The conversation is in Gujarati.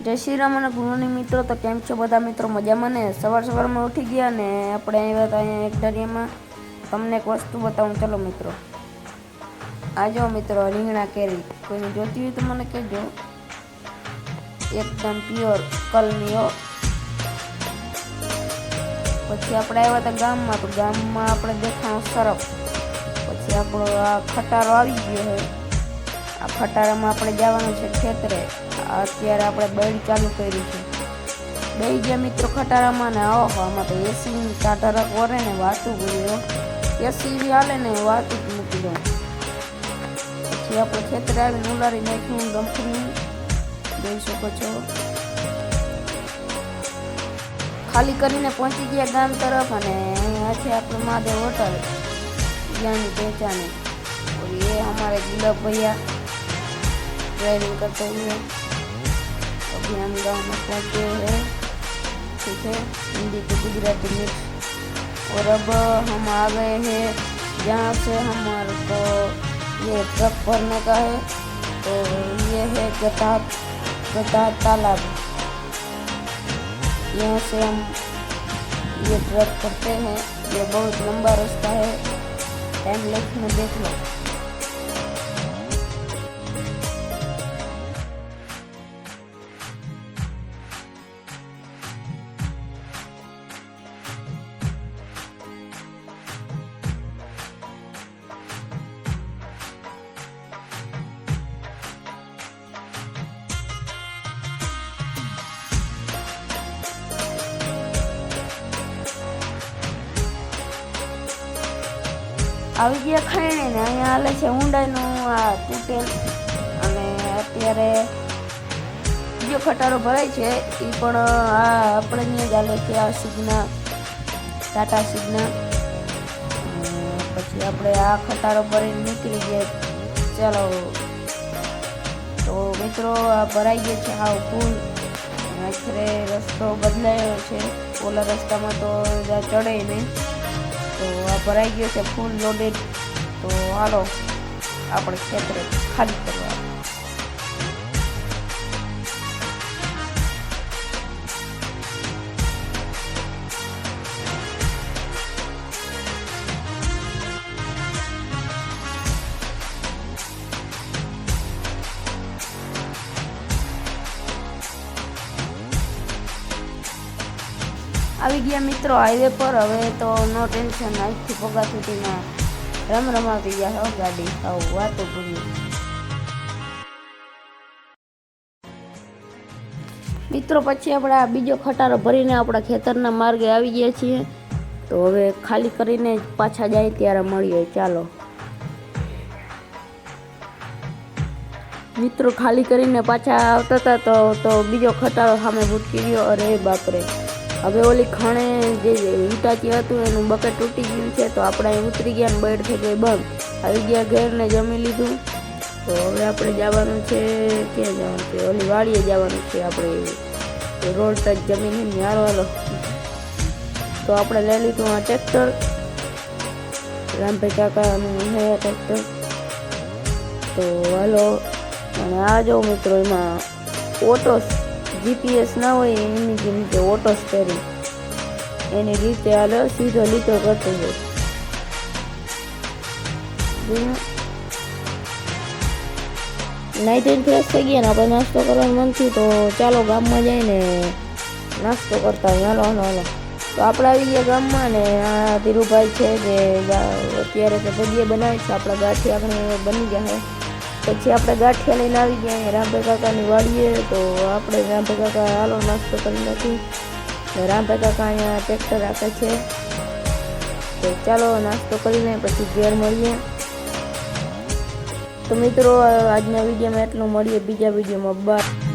જય શ્રી રામ અને ગુરુની મિત્રો, તો કેમ છો બધા મિત્રો? મજામાં ને? સવાર સવારમાં ઉઠી ગયા ને આપણે આવ્યા હતા અહીંયા એક દરિયામાં તમને એક વસ્તુ બતાવું, ચલો મિત્રો. આ જો મિત્રો, રીંગણા કેરી. કોઈને જોતી હોય તો મને કહેજો. એકદમ પ્યોર કલમીઓ પછી આપણે આવ્યા હતા ગામમાં, તો ગામમાં આપણે દેખાણો સરફ પછી આપણો આ ખટારો આવી ગયો છે. આ ખટારામાં આપણે જવાનું છે ખેતરે. અત્યારે આપણે બેલ ચાલુ કરી છે. બે ગયા મિત્રો ખટારામાં ને આવો આમાં તો એસીની ટાટારક વરે ને, વાતું કરી એસી બી હાલે ને, વાતું મૂકી દો. પછી આપણે ખેતરે આવીને ઉલારી નાખ્યું, ગમખું. જોઈ શકો છો. ખાલી કરીને પહોંચી ગયા ગામ તરફ અને અહીંયા છે આપણું મહાદેવ હોટલ. જ્યાંની પહેચાની. એ અમારે ગુલાબ ભૈયા. ड्राइविंग करते हुए। अभी हम गाँव में पहुँचे हैं, ठीक है? हिंदी to गुजराती मिक्स और अब हम आ गए हैं जहाँ से हमारे को ये ट्रक भरने का है। तो ये है गता गता तालाब। यहाँ से हम ये ट्रक करते हैं। ये बहुत लंबा रास्ता है। टाइम लेख में देख लो। આવી ગયા ખાઈને ને અહીંયા હાલે છે ઊંડાઈનું આ તૂટેલ. અને અત્યારે બીજો ખટારો ભરાય છે, એ પણ આ આપણે અહીંયા જ હાલે છે, આ સિગ્ના, ટાટા સિગ્ના. પછી આપણે આ ખટારો ભરીને નીકળી ગયા. ચાલો. તો મિત્રો, આ ભરાઈ ગયો છે આ ફૂલ. આખરે રસ્તો બદલાયો છે. ઓલા રસ્તામાં તો ચડે નહીં. તો આ ભરાઈ ગયો છે ફૂલ લોડેડ તો હાલો આપણે ખેતરે ખાલી કરવા. આવી ગયા મિત્રો હાઈવે પર. હવે તો નો ટેન્શન આજથી પગા સુધીમાં રમ રમાવતી ગયા હો ગાડી. આવું વાતો પૂરી મિત્રો, પછી આપણે આ બીજો ખટારો ભરીને આપણા ખેતરના માર્ગે આવી ગયા છીએ. તો હવે ખાલી કરીને પાછા જાય ત્યારે મળીએ. ચાલો. મિત્રો, ખાલી કરીને પાછા આવતા હતા તો તો બીજો ખટારો સામે ભૂટકી ગયો. અરે બાપરે. હવે ઓલી ખાણે જે ઈટાચી હતું એનું બકેટ તૂટી ગયું છે, તો આપણે અહીં ઉતરી ગયા ને બેડ થઈ ગઈ બંધ. આવી ગયા ઘેર ને જમી લીધું. તો હવે આપણે જવાનું છે, ક્યાં જવાનું છે? ઓલી વાડીએ જવાનું છે આપણે. રોડ ટચ જમીન ન્યારો તો આપણે લઈ લીધું આ ટ્રેક્ટર. રામભાઈ કાકાનું હે ટ્રેક્ટર. તો હાલો, અને આ જો મિત્રો એમાં ઓટો જીપીએસ ના હોય, એની જે કે ઓટો સ્ટેરિંગ એની રીતે આલો સીધો લીધો કરતો હોય નાઈ થઈને ફ્રેશ થઈ ગયા ને આપણે નાસ્તો કરવાનું મન થયું તો ચાલો ગામમાં જઈને નાસ્તો કરતા હોય. હાલો હાલો હાલો. તો આપણે આવી ગયા ગામમાં ને આ ધીરુભાઈ છે જે અત્યારે તો ભજીયા બનાવે છે. આપણા ગાંઠી આપણે બની ગયા છે પછી આપણે ગાંઠિયા લઈને આવી ગયા અહીંયા કાકાની વાડીએ તો આપણે રામભાઈ કાકા હાલો નાસ્તો કરી નાખી. રામભાઈ કાકા અહીંયા ટ્રેક્ટર રાખે છે. તો ચાલો નાસ્તો કરીને પછી ઘેર મળીએ. તો મિત્રો, આજના વિડીયોમાં એટલું મળીએ. બીજા વિડીયોમાં. બાય.